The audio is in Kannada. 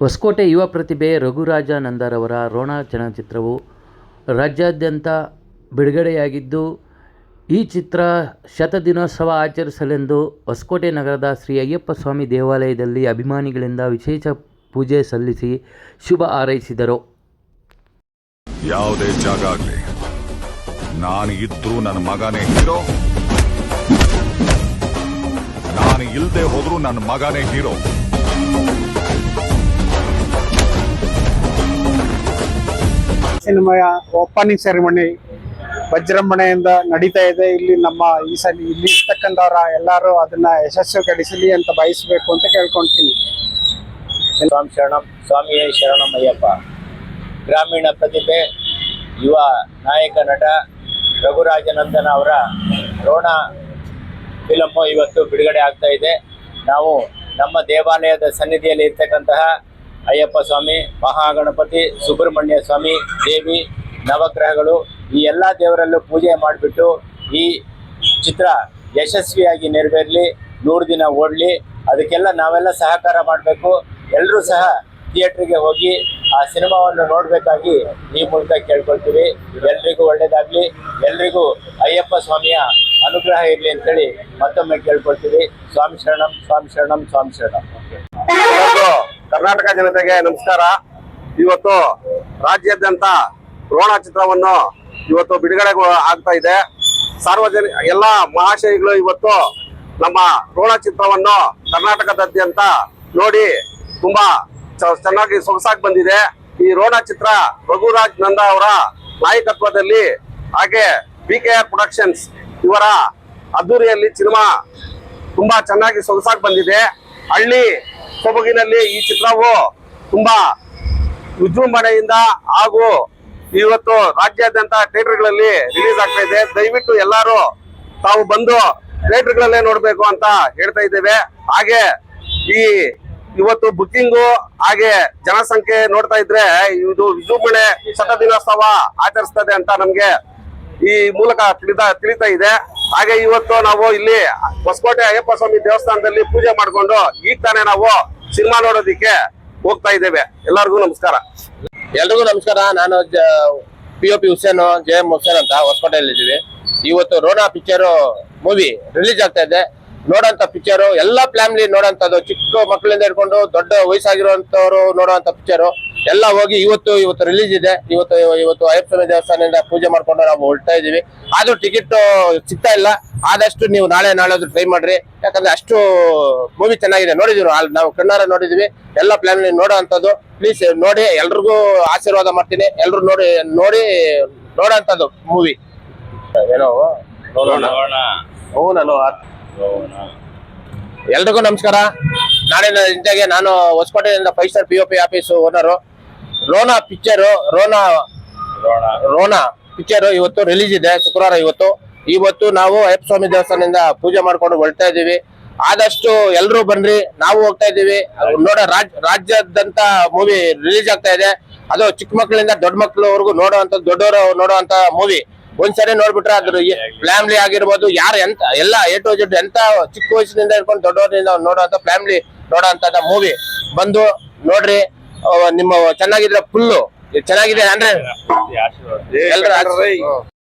ಹೊಸಕೋಟೆ ಯುವ ಪ್ರತಿಭೆ ರಘುರಾಜ ನಂದರವರ ರೋಣ ಚಲನಚಿತ್ರವು ರಾಜ್ಯಾದ್ಯಂತ ಬಿಡುಗಡೆಯಾಗಿದ್ದು, ಈ ಚಿತ್ರ ಶತದಿನೋತ್ಸವ ಆಚರಿಸಲೆಂದು ಹೊಸಕೋಟೆ ನಗರದ ಶ್ರೀ ಅಯ್ಯಪ್ಪ ಸ್ವಾಮಿ ದೇವಾಲಯದಲ್ಲಿ ಅಭಿಮಾನಿಗಳಿಂದ ವಿಶೇಷ ಪೂಜೆ ಸಲ್ಲಿಸಿ ಶುಭ ಹಾರೈಸಿದರು. ಯಾವುದೇ ಜಾಗ ಆಗಲಿ, ನಾನು ಇದ್ರೂ ನನ್ನ ಮಗನೇ ಹೀರೋ. ನಾನು ಇಲ್ಲದೆ ಹೋದ್ರೂ ನನ್ನ ಮಗನೇ ಹೀರೋ. ಸಿನಿಮಾಯ ಓಪನಿಂಗ್ ಸೆರೆಮನಿ ವಜ್ರಂಭಣೆಯಿಂದ ನಡೀತಾ ಇದೆ. ಇಲ್ಲಿ ನಮ್ಮ ಈ ಸಲ ಇಲ್ಲಿ ಇರ್ತಕ್ಕಂಥವ್ರ ಎಲ್ಲರೂ ಅದನ್ನ ಯಶಸ್ವಿಗೊಳಿಸಲಿ ಅಂತ ಬಯಸಬೇಕು ಅಂತ ಕೇಳ್ಕೊಂತೀನಿ ಸ್ವಾಮಿಯ ಶರಣಂ, ಸ್ವಾಮಿಯೇ ಶರಣಂ ಅಯ್ಯಪ್ಪ. ಗ್ರಾಮೀಣ ಪ್ರತಿಭೆ, ಯುವ ನಾಯಕ ನಟ ರಘುರಾಜನಂದನ ಅವರ ರೋಣ ಫಿಲಮ್ಮು ಇವತ್ತು ಬಿಡುಗಡೆ ಆಗ್ತಾ ಇದೆ. ನಾವು ನಮ್ಮ ದೇವಾಲಯದ ಸನ್ನಿಧಿಯಲ್ಲಿ ಇರ್ತಕ್ಕಂತಹ ಅಯ್ಯಪ್ಪ ಸ್ವಾಮಿ, ಮಹಾಗಣಪತಿ, ಸುಬ್ರಹ್ಮಣ್ಯ ಸ್ವಾಮಿ, ದೇವಿ, ನವಗ್ರಹಗಳು, ಈ ಎಲ್ಲ ದೇವರಲ್ಲೂ ಪೂಜೆ ಮಾಡಿಬಿಟ್ಟು ಈ ಚಿತ್ರ ಯಶಸ್ವಿಯಾಗಿ ನೆರವೇರಲಿ, ನೂರು ದಿನ ಓಡಲಿ, ಅದಕ್ಕೆಲ್ಲ ನಾವೆಲ್ಲ ಸಹಕಾರ ಮಾಡಬೇಕು. ಎಲ್ಲರೂ ಸಹ ಥಿಯೇಟ್ರಿಗೆ ಹೋಗಿ ಆ ಸಿನಿಮಾವನ್ನು ನೋಡಬೇಕಾಗಿ ಈ ಮೂಲಕ ಕೇಳ್ಕೊಳ್ತೀವಿ. ಎಲ್ರಿಗೂ ಒಳ್ಳೇದಾಗಲಿ, ಎಲ್ರಿಗೂ ಅಯ್ಯಪ್ಪ ಸ್ವಾಮಿಯ ಅನುಗ್ರಹ ಇರಲಿ ಅಂತೇಳಿ ಮತ್ತೊಮ್ಮೆ ಕೇಳ್ಕೊಳ್ತೀವಿ. ಸ್ವಾಮಿ ಶರಣಂ ಸ್ವಾಮಿ ಶರಣಂ ಸ್ವಾಮಿ ಶರಣಂ. ಕರ್ನಾಟಕ ಜನತೆಗೆ ನಮಸ್ಕಾರ. ಇವತ್ತು ರಾಜ್ಯಾದ್ಯಂತ ರೋಣ ಚಿತ್ರವನ್ನು ಇವತ್ತು ಬಿಡುಗಡೆ ಆಗ್ತಾ ಇದೆ. ಸಾರ್ವಜನಿಕ ಎಲ್ಲ ಮಹಾಶಯಗಳು ಇವತ್ತು ನಮ್ಮ ರೋಣ ಚಿತ್ರವನ್ನು ಕರ್ನಾಟಕದಾದ್ಯಂತ ನೋಡಿ ತುಂಬಾ ಚೆನ್ನಾಗಿ ಸೊಗಸಾಗಿ ಬಂದಿದೆ. ಈ ರೋಣ ಚಿತ್ರ ರಘುರಾಜ್ ನಂದ ಅವರ ನಾಯಕತ್ವದಲ್ಲಿ ಹಾಗೆ ಬಿ ಕೆ ಆರ್ ಪ್ರೊಡಕ್ಷನ್ಸ್ ಇವರ ಅದ್ದೂರಿಯಲ್ಲಿ ಸಿನಿಮಾ ತುಂಬಾ ಚೆನ್ನಾಗಿ ಸೊಗಸಾಗಿ ಬಂದಿದೆ. ಹಳ್ಳಿ ಸೊಬಗಿನಲ್ಲಿ ಈ ಚಿತ್ರವು ತುಂಬಾ ವಿಜೃಂಭಣೆಯಿಂದ ಹಾಗೂ ಇವತ್ತು ರಾಜ್ಯಾದ್ಯಂತ ಥಿಯೇಟರ್ಗಳಲ್ಲಿ ರಿಲೀಸ್ ಆಗ್ತಾ ಇದೆ. ದಯವಿಟ್ಟು ಎಲ್ಲರೂ ತಾವು ಬಂದು ಥಿಯೇಟರ್ಗಳಲ್ಲೇ ನೋಡಬೇಕು ಅಂತ ಹೇಳ್ತಾ ಇದ್ದೇವೆ. ಹಾಗೆ ಈ ಇವತ್ತು ಬುಕ್ಕಿಂಗು ಹಾಗೆ ಜನಸಂಖ್ಯೆ ನೋಡ್ತಾ ಇದ್ರೆ ಇದು ವಿಜೃಂಭಣೆ, ಶತದಿನೋತ್ಸವ ಆಚರಿಸ್ತದೆ ಅಂತ ನಮ್ಗೆ ಈ ಮೂಲಕ ತಿಳಿದ ತಿಳಿತಾ ಇದೆ. ಹಾಗೆ ಇವತ್ತು ನಾವು ಇಲ್ಲಿ ಹೊಸಕೋಟೆ ಅಯ್ಯಪ್ಪ ಸ್ವಾಮಿ ದೇವಸ್ಥಾನದಲ್ಲಿ ಪೂಜೆ ಮಾಡ್ಕೊಂಡು ಈಗ ತಾನೇ ನಾವು ಸಿನಿಮಾ ನೋಡೋದಿಕ್ಕೆ ಹೋಗ್ತಾ ಇದ್ದೇವೆ. ಎಲ್ಲರಿಗೂ ನಮಸ್ಕಾರ. ಎಲ್ರಿಗೂ ನಮಸ್ಕಾರ. ನಾನು P O P Hussain J M Hussain ಅಂತ ಹೊಸಕೋಟೆಯಲ್ಲಿ ಇದ್ದೀವಿ ಇವತ್ತು ರೋನಾ ಪಿಕ್ಚರ್ ಮೂವಿ ರಿಲೀಸ್ ಆಗ್ತಾ ಇದೆ. ನೋಡೋಂಥ ಪಿಕ್ಚರು ಎಲ್ಲ ಫ್ಯಾಮಿಲಿ ನೋಡೋಂಥದ್ದು, ಚಿಕ್ಕ ಮಕ್ಕಳಿಂದ ಹಿಡ್ಕೊಂಡು ದೊಡ್ಡ ವಯಸ್ಸಾಗಿರುವಂತವ್ರು ನೋಡುವಂತ ಪಿಕ್ಚರು ಎಲ್ಲ ಹೋಗಿ ಇವತ್ತು ಇವತ್ತು ರಿಲೀಸ್ ಇದೆ. ಇವತ್ತು ಇವತ್ತು ಅಯ್ಯಪ್ಪಸ್ವಾಮಿ ದೇವಸ್ಥಾನದಿಂದ ಪೂಜೆ ಮಾಡ್ಕೊಂಡು ನಾವು ಹೊರಡ್ತಾ ಇದೀವಿ ಆದ್ರೂ ಟಿಕೆಟ್ ಸಿಗ್ತಾ ಇಲ್ಲ. ಆದಷ್ಟು ನೀವು ನಾಳೆ ನಾಳೆ ಟ್ರೈ ಮಾಡ್ರಿ. ಯಾಕಂದ್ರೆ ಅಷ್ಟು ಮೂವಿ ಚೆನ್ನಾಗಿದೆ. ನೋಡಿದೀವಿ ನಾವು. ನಾವು ಕಣ್ಣಾರ ನೋಡಿದೀವಿ ಎಲ್ಲ ಪ್ಲಾನ್ ನೋಡೋ ಅಂತದ್ದು ಪ್ಲೀಸ್ ನೋಡಿ ಎಲ್ರಿಗೂ ಆಶೀರ್ವಾದ ಮಾಡ್ತೀನಿ. ಎಲ್ರು ನೋಡಿ ನೋಡಿ ನೋಡೋ ಅಂತದ್ದು ಮೂವಿ ಏನೋ ನಾನು ಎಲ್ರಿಗೂ ನಮಸ್ಕಾರ. ನಾಳೆ ಇಂದಾಗೆ ನಾನು ಹೊಸಕೋಟೆಯಿಂದ five star P O P office owner Rona picture, Rona Rona picture ಇವತ್ತು ರಿಲೀಸ್ ಇದೆ, ಶುಕ್ರವಾರ ಇವತ್ತು. ಇವತ್ತು ನಾವು ಅಯ್ಯಪ್ಪ ಸ್ವಾಮಿ ದೇವಸ್ಥಾನದಿಂದ ಪೂಜೆ ಮಾಡ್ಕೊಂಡು ಹೊರಡ್ತಾ ಇದೀವಿ ಆದಷ್ಟು ಎಲ್ಲರೂ ಬನ್ರಿ, ನಾವು ಹೋಗ್ತಾ ಇದೀವಿ ನೋಡ, ರಾಜ್, ರಾಜ್ಯಾದ್ಯಂತ ಮೂವಿ ರಿಲೀಸ್ ಆಗ್ತಾ ಇದೆ. ಅದು ಚಿಕ್ಕ ಮಕ್ಕಳಿಂದ ದೊಡ್ಡ ಮಕ್ಕಳವರೆಗೂ ನೋಡುವಂತ ದೊಡ್ಡವರು ನೋಡುವಂತ ಮೂವಿ ಒಂದ್ಸರಿ ನೋಡ್ಬಿಟ್ರೆ ಅದ್ರ ಫ್ಯಾಮಿಲಿ ಆಗಿರ್ಬೋದು, ಯಾರು ಎಂತ, ಎಲ್ಲ ಎ ಟು ಜೆಡ್ ಎಂತ ಚಿಕ್ಕ ವಯಸ್ಸಿನಿಂದ ಹಿಡ್ಕೊಂಡು ದೊಡ್ಡವರಿಂದ ನೋಡುವಂತ ಫ್ಯಾಮಿಲಿ ನೋಡುವಂತ ಮೂವಿ ಬಂದು ನೋಡ್ರಿ. ನಿಮ್ಮ ಚೆನ್ನಾಗಿದ್ರೆ ಫುಲ್ಲು ಚೆನ್ನಾಗಿದೆ ಅಂದ್ರೆ